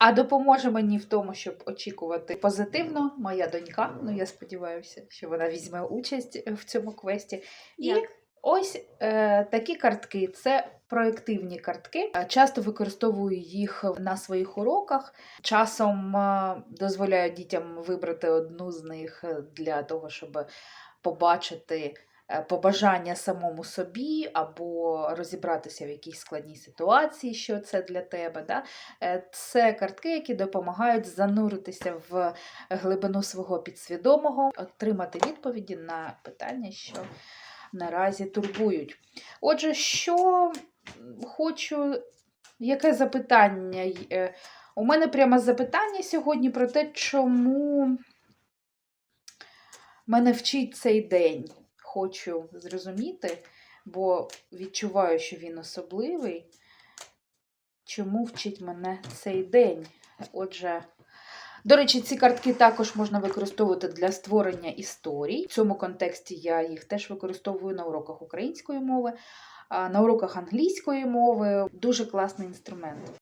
А допоможе мені в тому, щоб очікувати позитивно, моя донька. Ну, я сподіваюся, що вона візьме участь в цьому квесті. І Як? ось е, такі картки це проєктивні картки. Е, Часто використовую їх на своїх уроках. Часом е, дозволяю дітям вибрати одну з них е, для того, щоб побачити побажання самому собі або розібратися в якійсь складній ситуації, що це для тебе. Да? Е, Це картки, які допомагають зануритися в глибину свого підсвідомого, отримати відповіді на питання, що наразі турбують. Отже, що хочу, яке запитання? е, У мене прямо запитання сьогодні про те, чому мене вчить цей день. Хочу зрозуміти, бо відчуваю, що він особливий. Чому вчить мене цей день? Отже, до речі, ці картки також можна використовувати для створення історій. В цьому контексті я їх теж використовую на уроках української мови, на уроках англійської мови. Дуже класний інструмент.